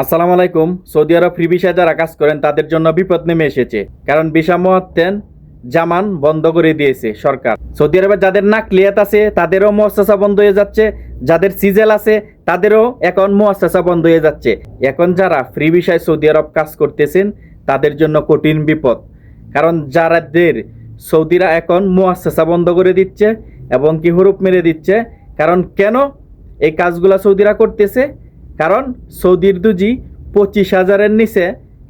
আসসালামু আলাইকুম। সৌদি আরব free visa যারা কাজ করেন, তাদের জন্য বিপদ নেমে এসেছে। কারণ ভিসা মহাত্তেন জামান বন্ধ করে দিয়েছে সরকার। সৌদি আরবে যাদের নাকলিয়াত আছে, তাদেরও মোয়াসা বন্ধ হয়ে যাচ্ছে। যাদের সিজেল আছে, তাদেরও এখন মোয়াসা বন্ধ হয়ে যাচ্ছে। এখন যারা ফ্রি ভিসায় সৌদি আরব কাজ করতেছেন, তাদের জন্য কঠিন বিপদ। কারণ যারাদের সৌদিরা এখন মোয়াসা বন্ধ করে দিচ্ছে এবং কি হুরুপ মেরে দিচ্ছে, কারণ কেন এই কাজগুলা সৌদিরা করতেছে? কারণ সৌদির দুজি পঁচিশ হাজারের নিচে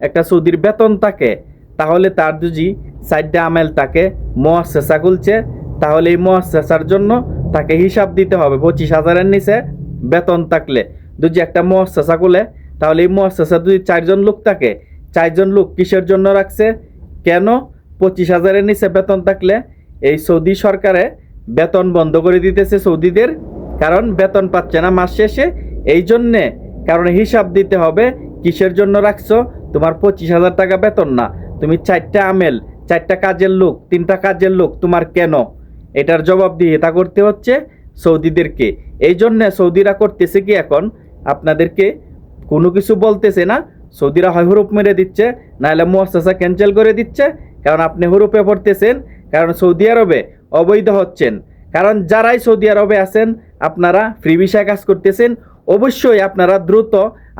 একটা সৌদির বেতন থাকে। তাহলে তার দুজি সাইডে আমেল তাকে মোয়াসেসা খুলছে তাহলে এই মোয়াসেসার জন্য তাকে হিসাব দিতে হবে পঁচিশ হাজারের নিচে বেতন থাকলে। দুজি একটা মোয়াসেসা খুলে তাহলে এই মোয়াসেসা যদি চারজন লোক থাকে। চারজন লোক কিসের জন্য রাখছে? কেন? পঁচিশ হাজারের নিচে বেতন থাকলে এই সৌদি সরকারে বেতন বন্ধ করে দিতেছে সৌদিদের। কারণ বেতন পাচ্ছে না মাস শেষে এই জন্যে কারণ হিসাব দিতে হবে, কিসের জন্য রাখছো? তোমার পঁচিশ হাজার টাকা বেতন না। তুমি চারটা আমেল, চারটা কাজের লোক, তিনটা কাজের লোক, তোমার কেন? এটার জবাব দিয়ে তা করতে হচ্ছে সৌদিদেরকে। এই জন্যে সৌদিরা করতেছে কি এখন? আপনাদেরকে কোনো কিছু বলতেছে না। সৌদিরা হয় হুরুপ মেরে দিচ্ছে, নাহলে মোয়াসা ক্যান্সেল করে দিচ্ছে, কারণ আপনি হুরুপে পড়তেছেন, কারণ সৌদি আরবে অবৈধ হচ্ছেন। কারণ যারাই সৌদি আরবে আছেন, আপনারা ফ্রি ভিসায় কাজ করতেছেন অবশ্যই আপনারা দ্রুত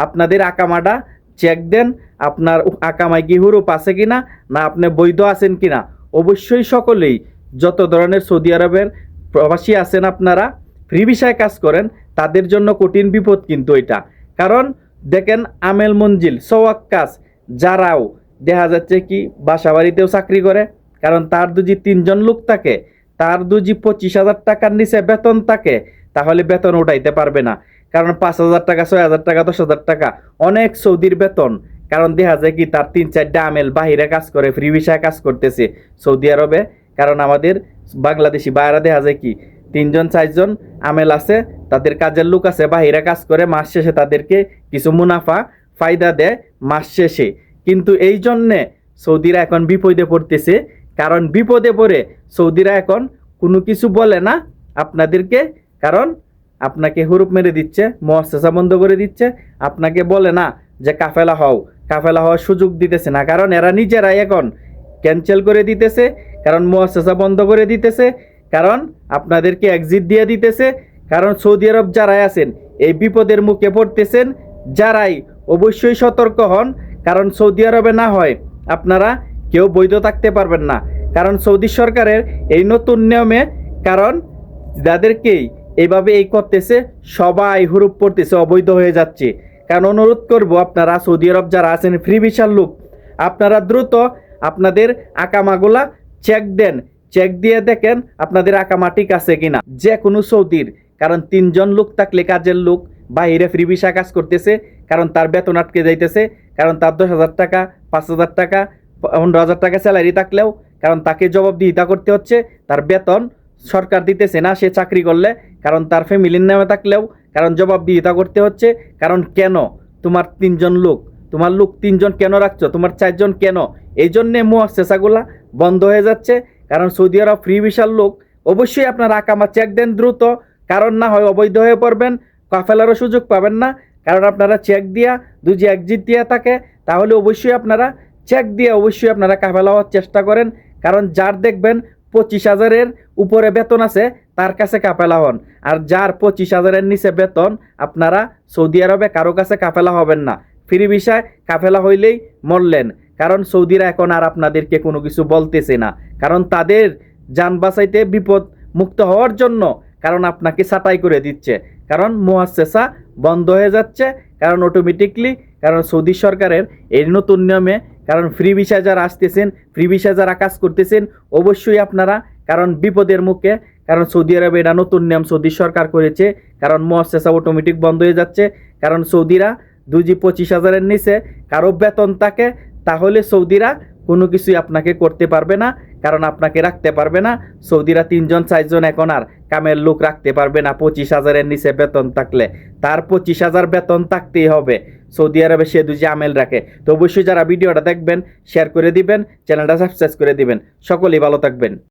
আপনাদের আকামাটা চেক দেন, আপনার আকামায় কি হুরুপ আছে কিনা, না না আপনি বৈধ আছেন কিনা। অবশ্যই সকলেই যত ধরনের সৌদি আরবের প্রবাসী আছেন আপনারা ফ্রি ভিসায় কাজ করেন, তাদের জন্য কঠিন বিপদ কিন্তু এটা। কারণ দেখেন আমেল মঞ্জিল সওয়াক্কাস যারাও দেখা যাচ্ছে কি বাসা বাড়িতেও চাকরি করে, কারণ তার দুজি তিনজন লোক থাকে, তার দুজি পঁচিশ হাজার টাকার নিচে বেতন থাকে, তাহলে বেতন উঠাইতে পারবে না। কারণ পাঁচ হাজার টাকা, ছয় হাজার টাকা, দশ হাজার টাকা, অনেক সৌদির বেতন। কারণ দেখা যায় কি, তার তিন চারটা আমেল বাহিরে কাজ করে ফ্রি ভিসায় কাজ করতেছে সৌদি আরবে। কারণ আমাদের বাংলাদেশি বাইরা দেখা যায় কি, তিনজন, চারজন আমেল আছে, তাদের কাজের লোক আছে, বাহিরে কাজ করে মাস শেষে তাদেরকে কিছু মুনাফা, ফায়দা দেয় মাস শেষে। কিন্তু এই জন্যে সৌদিরা এখন বিপদে পড়তেছে। কারণ বিপদে পড়ে সৌদিরা এখন কোনো কিছু বলে না আপনাদেরকে। কারণ আপনাকে হুরুপ মেরে দিচ্ছে মহাসেসা বন্ধ করে দিচ্ছে, আপনাকে বলে না যে কাফেলা হও। কাফেলা হওয়ার সুযোগ দিতেছে না, কারণ এরা নিজেরাই এখন ক্যান্সেল করে দিতেছে, কারণ মহাসেসা বন্ধ করে দিতেছে, কারণ আপনাদেরকে এক্সিট দিয়ে দিতেছে, কারণ সৌদি আরব যারাই আছেন, এই বিপদের মুখে পড়তেছেন, যারাই অবশ্যই সতর্ক হন, কারণ সৌদি আরবে না হয় আপনারা কেউ বৈধ থাকতে পারবেন না। কারণ সৌদি সরকারের এই নতুন নিয়মে, কারণ যাদেরকেই এইভাবে এই করতেছে, সবাই হুরুপ পড়তেছে, অবৈধ হয়ে যাচ্ছে। কারণ অনুরোধ করব আপনারা, সৌদি আরব যারা আছেন ফ্রি ভিসার লোক, আপনারা দ্রুত আপনাদের আকামাগুলা চেক দেন। চেক দিয়ে দেখেন আপনাদের আকামা ঠিক আছে কিনা। যে কোনো সৌদির, কারণ তিনজন লোক থাকলে কাজের লোক, বাইরে ফ্রি ভিসা কাজ করতেছে, কারণ তার বেতন আটকে যাইতেছে, কারণ তার দশ হাজার টাকা, পাঁচ হাজার টাকা, পনেরো হাজার টাকা স্যালারি থাকলেও, কারণ তাকে জবাবদিহিতা করতে হচ্ছে, তার বেতন সরকার দিতেছে না, সে চাকরি করলে, কারণ তার ফ্যামিলির নামে থাকলেও, কারণ জবাবদিহিতা করতে হচ্ছে, কারণ কেন? তোমার তিনজন লোক, তোমার লোক তিনজন কেন রাখছো? তোমার চারজন কেন? এই জন্যে মুয়াসেসাগুলা বন্ধ হয়ে যাচ্ছে, কারণ সৌদি আরব ফ্রি ভিসার লোক, অবশ্যই আপনার আকামা চেক দেন দ্রুত, কারণ না হয় অবৈধ হয়ে পড়বেন, কাফেলারও সুযোগ পাবেন না, কারণ আপনারা চেক দিয়া দুজি একজিট দিয়া থাকে, তাহলে অবশ্যই আপনারা চেক দিয়ে অবশ্যই আপনারা কাফেলা হওয়ার চেষ্টা করেন, কারণ যার দেখবেন পঁচিশ হাজারের উপরে বেতন আছে, তার কাছে কাফেলা হন। আর যার পঁচিশ হাজারের নিচে বেতন, আপনারা সৌদি আরবে কারও কাছে কাফেলা হবেন না। ফ্রি ভিসায় কাফেলা হইলেই মরলেন। কারণ সৌদিরা এখন আর আপনাদেরকে কোনো কিছু বলতেছে না। কারণ তাদের যান বাঁচাইতে বিপদ মুক্ত হওয়ার জন্য কারণ আপনাকে ছাঁটাই করে দিচ্ছে। কারণ মোয়াসেসা বন্ধ হয়ে যাচ্ছে, কারণ অটোমেটিকলি কারণ সৌদি সরকারের এই নতুন নিয়মে কারণ ফ্রি ভিসা যারা আসতেছেন ফ্রি ভিসা যারা কাজ করতেছেন, অবশ্যই আপনারা, কারণ বিপদের মুখে, কারণ সৌদি আরবে এটা নতুন নিয়ম, সৌদি সরকার করেছে, কারণ মহাসেসা অটোমেটিক বন্ধ হয়ে যাচ্ছে, কারণ সৌদিরা দুজি পঁচিশ হাজারের নিচে, কারও বেতন তাকে তাহলে সৌদিরা কোনো কিছুই আপনাকে করতে পারবে না, কারণ আপনাকে রাখতে পারবে না। সৌদিরা তিনজন, চারজন এখন আর কামের লোক রাখতে পারবে না, পঁচিশ হাজারের নিচে বেতন থাকলে। তার পঁচিশ হাজার বেতন থাকতেই হবে। সৌদি আরবে সে দুজি আমেল রাখে। তো অবশ্যই যারা ভিডিওটা দেখবেন শেয়ার করে দিবেন চ্যানেলটা সাবস্ক্রাইব করে দিবেন। সকলেই ভালো থাকবেন।